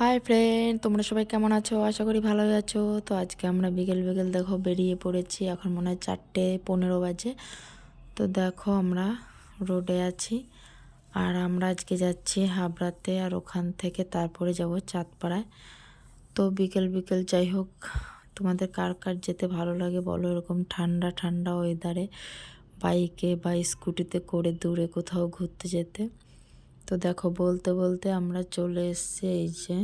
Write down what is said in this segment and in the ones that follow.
Hi friend তোমরা সবাই কেমন আছো? আশা করি ভালোই আছো। তো আজকে আমরা বিকেল বিকেল দেখো বেরিয়ে পড়েছি, এখন মনে হয় চারটে পনেরো বাজে। তো দেখো আমরা রোডে আছি আর আমরা আজকে যাচ্ছি হাবড়াতে আর ওখান থেকে তারপরে যাব চাঁদপাড়ায়। তো বিকেল বিকেল যাই হোক, তোমাদের কার কার যেতে ভালো লাগে বলো? এরকম ঠান্ডা ঠান্ডা ওয়েদারে বাইকে বা স্কুটিতে করে দূরে কোথাও ঘুরতে যেতে। তো দেখো বলতে বলতে আমরা চলে এসেছি এই যে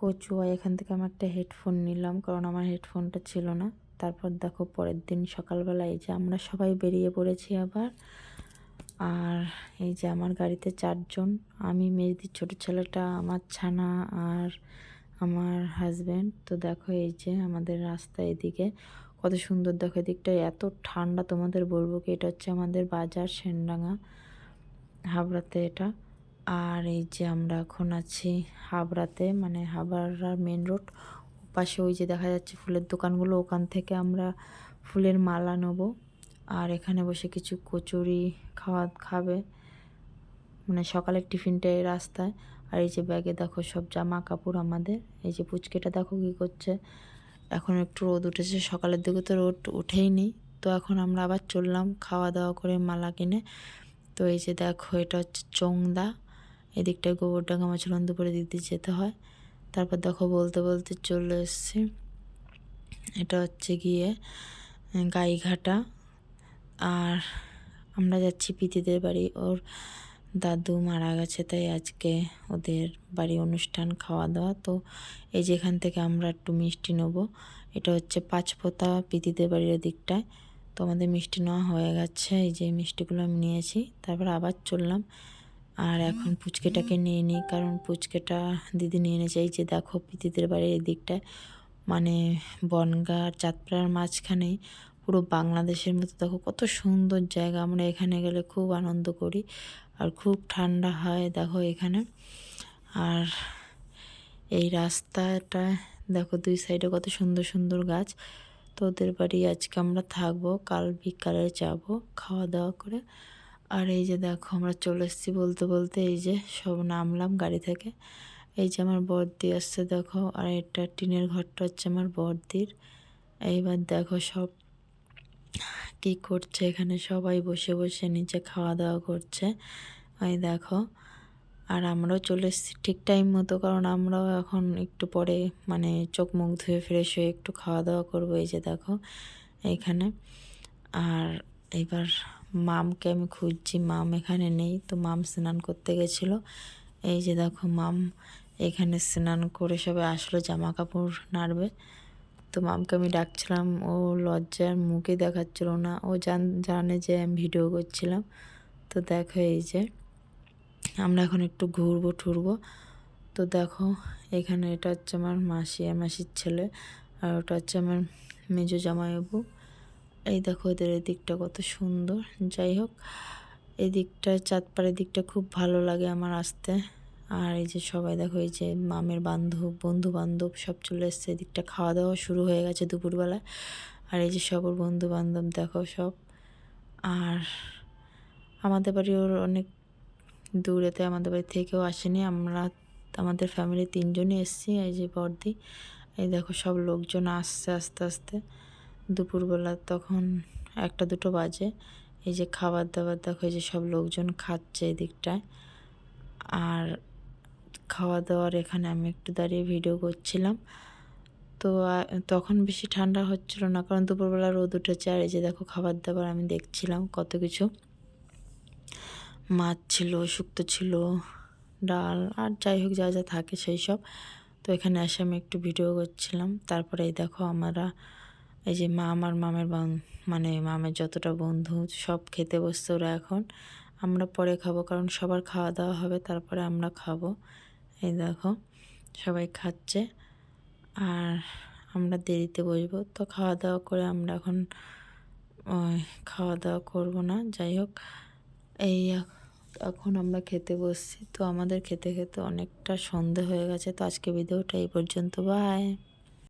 কচুয়া। এখান থেকে আমি একটা হেডফোন নিলাম, কারণ আমার হেডফোনটা ছিল না। তারপর দেখো পরের দিন সকালবেলা এই যে আমরা সবাই বেরিয়ে পড়েছি আবার। আর এই যে আমার গাড়িতে চারজন, আমি মেয়েদের ছোটো ছেলেটা, আমার ছানা আর আমার হাজব্যান্ড তো দেখো এই যে আমাদের রাস্তা এদিকে, কত সুন্দর দেখো এদিকটা, এত ঠান্ডা তোমাদের বলব কি? এটা হচ্ছে আমাদের বাজার, সেনডাঙ্গা, হাবড়াতে এটা। আর এই যে আমরা এখন আছি হাবড়াতে মানে হাবড়ার মেন রোড পাশে ওই যে দেখা যাচ্ছে ফুলের দোকানগুলো, ওখান থেকে আমরা ফুলের মালা নেব। আর এখানে বসে কিছু কচুরি খাওয়া, খাবে। মানে সকালের টিফিনটা এই রাস্তায়। আর এই যে ব্যাগে দেখো সব জামা কাপড় আমাদের। এই যে পুচকেটা দেখো কী করছে। এখন একটু রোদ উঠেছে, সকালের দিকে তো রোদ উঠেই নি তো এখন আমরা আবার চললাম খাওয়া দাওয়া করে মালা কিনে। তো এই যে দেখো এটা হচ্ছে চোংদা। এদিকটায় গোবরডাঙ্গা মাছরন দুপুরে দিতে যেতে হয়। তারপর দেখো বলতে বলতে চলে এসছি। এটা হচ্ছে গিয়ে গাইঘাটা। আর আমরা যাচ্ছি পিতিদের বাড়ি। ওর দাদু মারা গেছে, তাই আজকে ওদের বাড়ি অনুষ্ঠান খাওয়া দাওয়া তো এই যেখান থেকে আমরা একটু মিষ্টি নেব। এটা হচ্ছে পাঁচপোতা পিতিদের বাড়ির দিকটায় তো আমাদের মিষ্টি নেওয়া হয়ে গেছে। এই যে মিষ্টিগুলো আমি নিয়েছি। তারপর আবার চললাম। আর এখন পুচকেটাকে নিয়ে নিই, কারণ পুচকেটা দিদি নিয়ে নিয়ে এই যে দেখো পিতিদের বাড়ির এদিকটায় মানে বনগাঁ চাঁদপাড়ার মাঝখানেই পুরো বাংলাদেশের মতো। দেখো কত সুন্দর জায়গা, আমরা এখানে গেলে খুব আনন্দ করি আর খুব ঠান্ডা হয় দেখো এখানে। আর এই রাস্তাটা দেখো দুই সাইডে কত সুন্দর সুন্দর গাছ। তো ওদের বাড়ি আজকে আমরা থাকব, কাল বিকালে যাব খাওয়া দাওয়া করে। আর এই যে দেখো, আমরা চলে এসেছি বলতে বলতে এই যে সব নামলাম গাড়ি থেকে। এই যে আমার বর্দি আসছে দেখো, আর এটা টিনের ঘরটা হচ্ছে আমার বর্দির। এইবার দেখো সব কি করছে এখানে, সবাই বসে বসে নিচে খাওয়া দাওয়া করছে। এই দেখো, আর আমরাও চলে এসেছি ঠিক টাইম মতো, কারণ আমরাও এখন একটু পরে মানে চোখ মুখ ধুয়ে ফ্রেশ হয়ে একটু খাওয়া দাওয়া করব এই যে দেখো, এইখানে। আর এবার মামকে আমি খুঁজছি, মাম এখানে নেই। তো মাম স্নান করতে গেছিল। এই যে দেখো মাম এখানে স্নান করে সবে আসলো জামা কাপড় নাড়বে। তো মামকে আমি ডাকছিলাম, ও লজ্জার মুখে দেখাচ্ছিল না। ও জান, জানে যে আমি ভিডিও করছিলাম। তো দেখো এই যে আমরা এখন একটু ঘুরবো ঠুরবো তো দেখো এখানে এটা হচ্ছে আমার মাসি মাসির ছেলে। আর ওটা হচ্ছে আমার মেজো জামাইবাবু। এই দেখো এদের এদিকটা কত সুন্দর। যাই হোক, এদিকটা চাঁদপাড়ের দিকটা খুব ভালো লাগে আমার আসতে। আর এই যে সবাই দেখো, এই যে মামের বান্ধব বন্ধু বান্ধব সব চলে এসছে। এদিকটা খাওয়া দাওয়া শুরু হয়ে গেছে দুপুরবেলা আর এই যে সবর বন্ধু বান্ধব দেখো সব। আর আমাদের বাড়ি ওর অনেক দূরেতে আমাদের বাড়ি থেকেও আসেনি। আমরা, আমাদের ফ্যামিলি তিনজনই এসেছি, এই যে বর্দি এই দেখো সব লোকজন আসছে আস্তে আস্তে। দুপুরবেলা তখন একটা দুটো বাজে। এই যে খাবার দাবার দেখো, এই যে সব লোকজন খাচ্ছে এই দিকটায় আর খাওয়া দাওয়ার এখানে আমি একটু দাঁড়িয়ে ভিডিও করছিলাম। তো তখন বেশি ঠান্ডা হচ্ছিল না, কারণ দুপুরবেলা রোদ উঠেছে। আর এই যে দেখো খাবার দাবার আমি দেখছিলাম, কত কিছু। মাছ ছিল, শুক্তো ছিল, ডাল, আর যাই হোক যা যা থাকে সেই সব। তো এখানে এসে আমি একটু ভিডিও করছিলাম। তারপরে এই দেখো আমরা এই যে মা আমার মামের মানে মামের যতটা বন্ধু, সব খেতে বসছে ওরা এখন। আমরা পরে খাব কারণ সবার খাওয়া দাওয়া হবে, তারপরে আমরা খাব। এই দেখো, সবাই খাচ্ছে। আর আমরা দেরিতে বসবো, তো খাওয়া দাওয়া করে আমরা এখন খাওয়া দাওয়া করব না। যাই হোক, এই এখন আমরা খেতে বসছি। তো আমাদের খেতে খেতে অনেকটা সন্ধে হয়ে গেছে। তো আজকে ভিডিওটা এই পর্যন্ত। বাই!